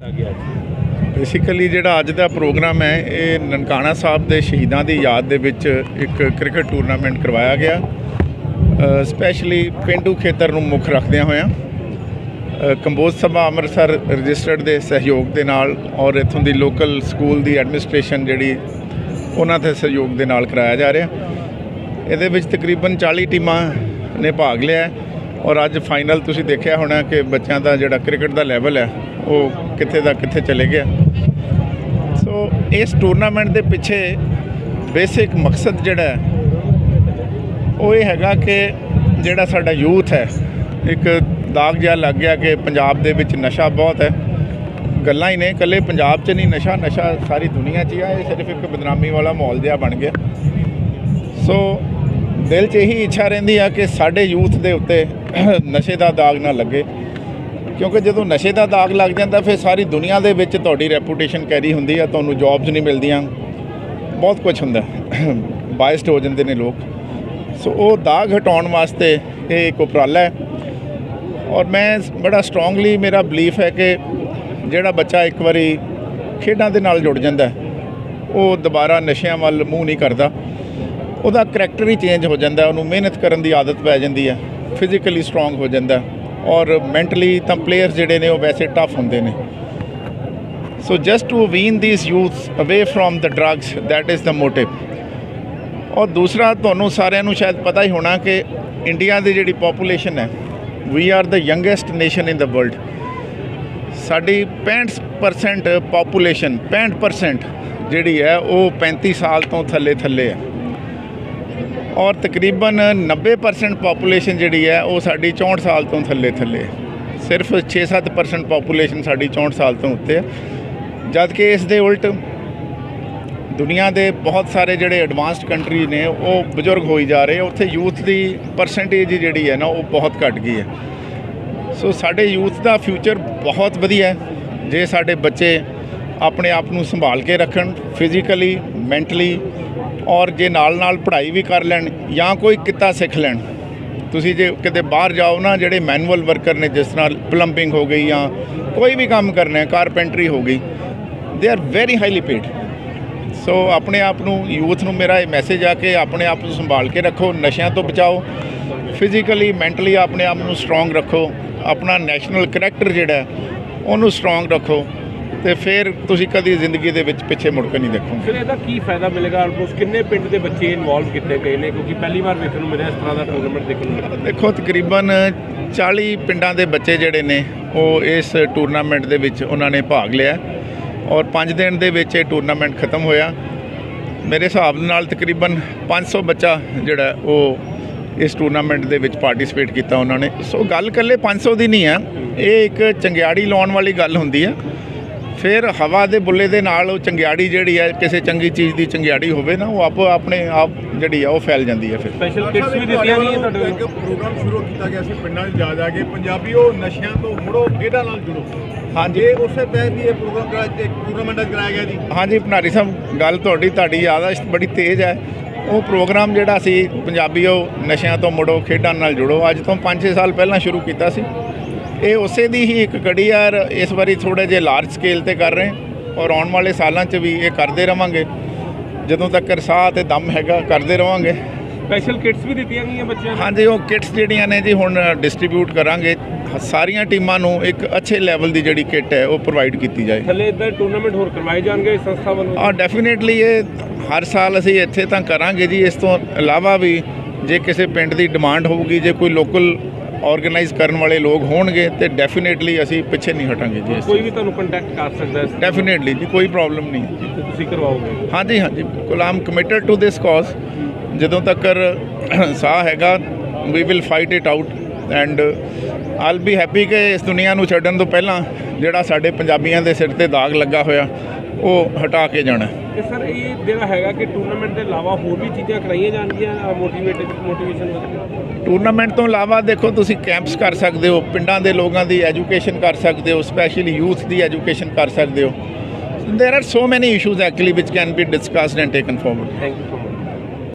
Basically ਜਿਹੜਾ ਅੱਜ ਦਾ programme ਹੈ, ਇਹ ਨਨਕਾਣਾ ਸਾਹਿਬ ਦੇ ਸ਼ਹੀਦਾਂ ਦੀ ਯਾਦ ਦੇ ਵਿੱਚ ਇੱਕ ਕ੍ਰਿਕਟ ਟੂਰਨਾਮੈਂਟ ਕਰਵਾਇਆ ਗਿਆ। ਸਪੈਸ਼ਲੀ ਪਿੰਡੂ ਖੇਤਰ ਨੂੰ ਮੁੱਖ ਰੱਖਦਿਆਂ ਹੋਇਆਂ ਕੰਬੋਜ ਸਭਾ ਅੰਮ੍ਰਿਤਸਰ ਰਜਿਸਟਰਡ ਦੇ ਸਹਿਯੋਗ ਦੇ ਨਾਲ ਔਰ ਇੱਥੋਂ ਦੀ ਲੋਕਲ ਸਕੂਲ ਦੀ ਐਡਮਿਨਿਸਟ੍ਰੇਸ਼ਨ ਜਿਹੜੀ, ਉਹਨਾਂ ਦੇ ਸਹਿਯੋਗ ਦੇ ਨਾਲ ਕਰਾਇਆ ਜਾ ਰਿਹਾ। ਇਹਦੇ ਵਿੱਚ ਤਕਰੀਬਨ 40 ਟੀਮਾਂ ਨੇ ਭਾਗ ਲਿਆ ਹੈ। ਔਰ ਅੱਜ ਫਾਈਨਲ ਤੁਸੀਂ ਦੇਖਿਆ ਹੋਣਾ ਕਿ ਬੱਚਿਆਂ ਦਾ ਜਿਹੜਾ ਕ੍ਰਿਕਟ ਦਾ ਲੈਵਲ ਹੈ, ਉਹ ਕਿੱਥੇ ਦਾ ਕਿੱਥੇ ਚਲੇ ਗਿਆ। ਸੋ ਇਸ ਟੂਰਨਾਮੈਂਟ ਦੇ ਪਿੱਛੇ ਬੇਸਿਕ ਮਕਸਦ ਜਿਹੜਾ ਹੈ, ਉਹ ਇਹ ਹੈਗਾ ਕਿ ਜਿਹੜਾ ਸਾਡਾ ਯੂਥ ਹੈ, ਇੱਕ ਦਾਗ ਜਿਹਾ ਲੱਗ ਗਿਆ ਕਿ ਪੰਜਾਬ ਦੇ ਵਿੱਚ ਨਸ਼ਾ ਬਹੁਤ ਹੈ। ਗੱਲਾਂ ਹੀ ਨੇ, ਇਕੱਲੇ ਪੰਜਾਬ 'ਚ ਨਹੀਂ, ਨਸ਼ਾ ਨਸ਼ਾ ਸਾਰੀ ਦੁਨੀਆ 'ਚ ਹੀ ਆ, ਇਹ ਸਿਰਫ ਇੱਕ ਬਦਨਾਮੀ ਵਾਲਾ ਮਾਹੌਲ ਜਿਹਾ ਬਣ ਗਿਆ। ਸੋ ਦਿਲ 'ਚ ਇਹੀ ਇੱਛਾ ਰਹਿੰਦੀ ਆ ਕਿ ਸਾਡੇ ਯੂਥ ਦੇ ਉੱਤੇ ਨਸ਼ੇ ਦਾ ਦਾਗ ਨਾ ਲੱਗੇ। ਕਿਉਂਕਿ ਜਦੋਂ ਨਸ਼ੇ ਦਾ ਦਾਗ ਲੱਗ ਜਾਂਦਾ, ਫਿਰ ਸਾਰੀ ਦੁਨੀਆ ਦੇ ਵਿੱਚ ਤੁਹਾਡੀ ਰੈਪੂਟੇਸ਼ਨ ਕੈਰੀ ਹੁੰਦੀ ਆ, ਤੁਹਾਨੂੰ ਜੌਬਸ ਨਹੀਂ ਮਿਲਦੀਆਂ। ਬਹੁਤ ਕੁਝ ਹੁੰਦਾ। ਬਾਇਸਡ ਹੋ ਜਾਂਦੇ ਨੇ ਲੋਕ। ਸੋ ਉਹ ਦਾਗ ਹਟਾਉਣ ਵਾਸਤੇ ਇਹ ਇੱਕ ਉਪਰਾਲਾ ਹੈ। ਔਰ ਮੈਂ ਬੜਾ ਸਟਰੋਂਗਲੀ ਮੇਰਾ ਬਲੀਫ ਹੈ ਕਿ ਜਿਹੜਾ ਬੱਚਾ ਇੱਕ ਵਾਰੀ ਖੇਡਾਂ ਦੇ ਨਾਲ ਜੁੜ ਜਾਂਦਾ, ਉਹ ਦੁਬਾਰਾ ਨਸ਼ਿਆਂ ਵੱਲ ਮੂੰਹ ਨਹੀਂ ਕਰਦਾ। ਉਹਦਾ ਕਰੈਕਟਰ ਹੀ ਚੇਂਜ ਹੋ ਜਾਂਦਾ, ਉਹਨੂੰ ਮਿਹਨਤ ਕਰਨ ਦੀ ਆਦਤ ਪੈ ਜਾਂਦੀ ਹੈ ਫਿਜ਼ੀਕਲੀ ਸਟਰੋਂਗ ਹੋ ਜਾਂਦਾ ਔਰ ਮੈਂਟਲੀ ਤਾਂ ਪਲੇਅਰ ਜਿਹੜੇ ਨੇ ਉਹ ਵੈਸੇ ਟਫ ਹੁੰਦੇ ਨੇ। So just to wean these youths away from the drugs that is the motive ਔਰ ਦੂਸਰਾ, ਤੁਹਾਨੂੰ ਸਾਰਿਆਂ ਨੂੰ ਸ਼ਾਇਦ ਪਤਾ ਹੀ ਹੋਣਾ ਕਿ ਇੰਡੀਆ ਦੀ ਜਿਹੜੀ ਪੋਪੂਲੇਸ਼ਨ ਹੈ we are the youngest nation in the world ਸਾਡੀ 65% ਪੋਪੂਲੇਸ਼ਨ 65% ਜਿਹੜੀ ਹੈ, ਉਹ 35 ਸਾਲ ਤੋਂ ਥੱਲੇ ਥੱਲੇ ਹੈ। ਔਰ ਤਕਰੀਬਨ 90% ਪੋਪੂਲੇਸ਼ਨ ਜਿਹੜੀ ਹੈ ਉਹ ਸਾਡੀ 64 ਸਾਲ ਤੋਂ ਥੱਲੇ ਥੱਲੇ ਸਿਰਫ 6-7% ਪੋਪੂਲੇਸ਼ਨ ਸਾਡੀ 64 ਸਾਲ ਤੋਂ ਉੱਤੇ ਹੈ। ਜਦ ਕਿ ਇਸ ਦੇ ਉਲਟ ਦੁਨੀਆ ਦੇ ਬਹੁਤ ਸਾਰੇ ਜਿਹੜੇ ਐਡਵਾਂਸਡ ਕੰਟਰੀ ਨੇ, ਉਹ ਬਜ਼ੁਰਗ ਹੋਈ ਜਾ ਰਹੇ, ਉੱਥੇ ਯੂਥ ਦੀ ਪਰਸੈਂਟੇਜ ਜਿਹੜੀ ਹੈ ਨਾ, ਉਹ ਬਹੁਤ ਘਟ ਗਈ ਹੈ। ਸੋ ਸਾਡੇ ਯੂਥ ਦਾ ਫਿਊਚਰ ਬਹੁਤ ਵਧੀਆ ਹੈ। ਜੇ ਸਾਡੇ ਬੱਚੇ ਆਪਣੇ ਆਪ ਨੂੰ ਸੰਭਾਲ ਕੇ ਰੱਖਣ ਫਿਜ਼ੀਕਲੀ ਮੈਂਟਲੀ ਔਰ ਜੇ ਨਾਲ ਨਾਲ ਪੜ੍ਹਾਈ ਵੀ ਕਰ ਲੈਣ ਜਾਂ ਕੋਈ ਕਿੱਤਾ ਸਿੱਖ ਲੈਣ, ਤੁਸੀਂ ਜੇ ਕਿਤੇ ਬਾਹਰ ਜਾਓ ਨਾ, ਜਿਹੜੇ ਮੈਨੂਅਲ ਵਰਕਰ ਨੇ, ਜਿਸ ਤਰ੍ਹਾਂ ਪਲੰਬਿੰਗ ਹੋ ਗਈ ਜਾਂ ਕੋਈ ਵੀ ਕੰਮ ਕਰਨਾ ਹੈ ਕਾਰਪੈਂਟਰੀ ਹੋ ਗਈ they are very highly paid so ਆਪਣੇ ਆਪ ਨੂੰ ਯੂਥ ਨੂੰ ਮੇਰਾ ਇਹ ਮੈਸੇਜ ਆ ਕਿ ਆਪਣੇ ਆਪ ਨੂੰ ਸੰਭਾਲ ਕੇ ਰੱਖੋ, ਨਸ਼ਿਆਂ ਤੋਂ ਬਚਾਓ ਫਿਜ਼ੀਕਲੀ ਮੈਂਟਲੀ ਆਪਣੇ ਆਪ ਨੂੰ ਸਟਰੋਂਗ ਰੱਖੋ, ਆਪਣਾ ਨੈਸ਼ਨਲ ਕਰੈਕਟਰ ਜਿਹੜਾ ਉਹਨੂੰ ਸਟਰੋਂਗ ਰੱਖੋ। ਤੇ ਫਿਰ ਤੁਸੀਂ ਕਦੀ ਜ਼ਿੰਦਗੀ ਦੇ ਵਿੱਚ ਪਿੱਛੇ ਮੁੜ ਕੇ ਨਹੀਂ ਦੇਖੋਗੇ। ਫਿਰ ਇਹਦਾ ਕੀ ਫਾਇਦਾ ਮਿਲੇਗਾ? ਆਲਮੋਸਟ ਕਿੰਨੇ ਪਿੰਡ ਦੇ ਬੱਚੇ ਇਨਵੋਲਵ ਕੀਤੇ ਗਏ ਨੇ? ਕਿਉਂਕਿ ਪਹਿਲੀ ਵਾਰ ਵੇਖਣ ਨੂੰ ਮਿਲਿਆ ਇਸ ਤਰ੍ਹਾਂ ਦਾ ਟੂਰਨਾਮੈਂਟ ਦੇਖਣ ਨੂੰ ਮਿਲਿਆ। ਦੇਖੋ ਤਕਰੀਬਨ 40 ਪਿੰਡਾਂ ਦੇ ਬੱਚੇ ਜਿਹੜੇ ਨੇ ਉਹ ਇਸ ਟੂਰਨਾਮੈਂਟ ਦੇ ਵਿੱਚ ਉਹਨਾਂ ਨੇ ਭਾਗ ਲਿਆ। ਔਰ 5 ਦਿਨ ਦੇ ਵਿੱਚ ਇਹ ਟੂਰਨਾਮੈਂਟ ਖਤਮ ਹੋਇਆ। ਮੇਰੇ ਹਿਸਾਬ ਦੇ ਨਾਲ ਤਕਰੀਬਨ 500 ਬੱਚਾ ਜਿਹੜਾ ਉਹ ਇਸ ਟੂਰਨਾਮੈਂਟ ਦੇ ਵਿੱਚ ਪਾਰਟਿਸਿਪੇਟ ਕੀਤਾ ਉਹਨਾਂ ਨੇ। ਸੋ ਗੱਲ ਇਕੱਲੇ 500 ਦੀ ਨਹੀਂ ਹੈ ਇਹ ਇੱਕ ਚੰਗਿਆੜੀ ਲਾਉਣ ਵਾਲੀ ਗੱਲ ਹੁੰਦੀ ਹੈ ਫਿਰ ਹਵਾ ਦੇ ਬੁੱਲੇ ਦੇ ਨਾਲ ਉਹ ਚੰਗਿਆੜੀ ਜਿਹੜੀ ਹੈ ਕਿਸੇ ਚੰਗੀ ਚੀਜ਼ ਦੀ ਚੰਗਿਆੜੀ ਹੋਵੇ ਨਾ ਉਹ ਆਪੋ ਆਪਣੇ ਆਪ ਜਿਹੜੀ ਆ ਉਹ ਫੈਲ ਜਾਂਦੀ ਹੈ ਫਿਰ। ਸਪੈਸ਼ਲ ਕਿਟਸ ਵੀ ਦਿੱਤੀਆਂ ਗਈਆਂ ਤੁਹਾਡੇ ਇੱਕ ਵੱਲੋਂ? ਪ੍ਰੋਗਰਾਮ ਸ਼ੁਰੂ ਕੀਤਾ ਗਿਆ ਸੀ ਪਿੰਡਾਂ 'ਚ ਜਾ ਜਾ ਕੇ। ਪੰਜਾਬੀ ਉਹ ਨਸ਼ਿਆਂ ਤੋਂ ਮੁੜੋ ਖੇਡਾਂ ਨਾਲ ਜੁੜੋ। ਹਾਂਜੀ। ਇਹ ਉਸੇ ਤਹਿਤ ਹੀ ਇਹ ਪ੍ਰੋਗਰਾਮ ਕਰਾਇਆ ਇੱਕ ਟੂਰਨਾਮੈਂਟ ਕਰਾਇਆ ਗਿਆ ਜੀ। ਹਾਂਜੀ ਭੰਡਾਰੀ ਸਾਹਿਬ ਗੱਲ ਤੁਹਾਡੀ ਤੁਹਾਡੀ ਯਾਦਾਸ਼ਤ ਬੜੀ ਤੇਜ਼ ਹੈ। ਉਹ ਪ੍ਰੋਗਰਾਮ ਜਿਹੜਾ ਸੀ ਪੰਜਾਬੀਓ ਨਸ਼ਿਆਂ ਤੋਂ ਮੁੜੋ ਖੇਡਾਂ ਨਾਲ ਜੁੜੋ ਅੱਜ ਤੋਂ 5-6 ਸਾਲ ਪਹਿਲਾਂ ਸ਼ੁਰੂ ਕੀਤਾ ਸੀ। ਇਹ ਉਸੇ ਦੀ ਹੀ ਇੱਕ ਕੜੀ ਆ ਇਸ ਵਾਰੀ ਥੋੜੇ ਜਿਹਾ ਲਾਰਜ ਸਕੇਲ ਤੇ ਕਰ ਰਹੇ ਔਰ ਆਉਣ ਵਾਲੇ ਸਾਲਾਂ 'ਚ ਵੀ ਇਹ ਕਰਦੇ ਰਵਾਂਗੇ। ਜਦੋਂ ਤੱਕ ਸਾਹ ਤੇ ਦਮ ਹੈਗਾ ਕਰਦੇ ਰਵਾਂਗੇ। ਸਪੈਸ਼ਲ ਕਿਟਸ ਵੀ ਦਿੱਤੀਆਂ ਗਈਆਂ ਬੱਚਿਆਂ ਨੂੰ? ਹਾਂਜੀ ਉਹ ਕਿਟਸ ਜਿਹੜੀਆਂ ਨੇ ਜੀ ਹੁਣ ਡਿਸਟ੍ਰੀਬਿਊਟ ਕਰਾਂਗੇ। ਸਾਰੀਆਂ ਟੀਮਾਂ ਨੂੰ ਇੱਕ ਅੱਛੇ ਲੈਵਲ ਦੀ ਜਿਹੜੀ ਕਿੱਟ ਹੈ ਉਹ ਪ੍ਰੋਵਾਈਡ ਕੀਤੀ ਜਾਏ। ਥੱਲੇ ਇਦਾਂ ਟੂਰਨਾਮੈਂਟ ਹੋਰ ਕਰਵਾਏ ਜਾਣਗੇ ਸੰਸਥਾ ਵੱਲੋਂ? ਆ ਡੈਫੀਨੇਟਲੀ ਇਹ ਹਰ ਸਾਲ ਅਸੀਂ ਇੱਥੇ ਤਾਂ ਕਰਾਂਗੇ ਜੀ। ਇਸ ਤੋਂ ਇਲਾਵਾ ਵੀ ਜੇ ਕਿਸੇ ਪਿੰਡ ਦੀ ਡਿਮਾਂਡ ਹੋਊਗੀ ਜੇ ਕੋਈ ਲੋਕਲ ਆਰਗੇਨਾਈਜ਼ ਕਰਨ ਵਾਲੇ ਲੋਕ ਹੋਣਗੇ ਤੇ ਡੈਫੀਨੇਟਲੀ ਅਸੀਂ ਪਿੱਛੇ ਨਹੀਂ ਹਟਾਂਗੇ ਜੀ ਕੋਈ ਵੀ ਤੁਹਾਨੂੰ ਕੰਟੈਕਟ ਕਰ ਸਕਦਾ ਹੈ ਡੈਫੀਨੇਟਲੀ ਜੀ ਕੋਈ ਪ੍ਰੋਬਲਮ ਨਹੀਂ। ਤੁਸੀਂ ਕਰਵਾਓਗੇ? ਹਾਂਜੀ ਹਾਂਜੀ ਬਿਲਕੁਲ ਆਮ ਕਮਿਟਡ ਟੂ ਦਿਸ ਕਾਜ਼ ਜਦੋਂ ਤੱਕ ਸਾਹ ਹੈਗਾ we will fight it out and all be happy ਕਿ ਇਸ ਦੁਨੀਆ ਨੂੰ ਛੱਡਣ ਤੋਂ ਪਹਿਲਾਂ ਜਿਹੜਾ ਸਾਡੇ ਪੰਜਾਬੀਆਂ ਦੇ ਸਿਰ ਤੇ ਦਾਗ ਲੱਗਾ ਹੋਇਆ ਉਹ ਹਟਾ ਕੇ ਜਾਣਾ ਸਰ ਇਹ ਜਿਹੜਾ ਹੈਗਾ ਕਿ ਟੂਰਨਾਮੈਂਟ ਦੇ ਇਲਾਵਾ ਹੋਰ ਵੀ ਚੀਜ਼ਾਂ ਕਰਾਈਆਂ ਜਾਣਗੀਆਂ ਮੋਟੀਵੇਟਡ ਮੋਟੀਵੇਸ਼ਨ ਵਾਸਤੇ ਟੂਰਨਾਮੈਂਟ ਤੋਂ ਇਲਾਵਾ ਦੇਖੋ ਤੁਸੀਂ ਕੈਂਪਸ ਕਰ ਸਕਦੇ ਹੋ ਪਿੰਡਾਂ ਦੇ ਲੋਕਾਂ ਦੀ ਐਜੂਕੇਸ਼ਨ ਕਰ ਸਕਦੇ ਹੋ ਸਪੈਸ਼ਲੀ ਯੂਥ ਦੀ ਐਜੂਕੇਸ਼ਨ ਕਰ ਸਕਦੇ ਹੋ there are so many issues actually which can be discussed and taken forward. Thank you.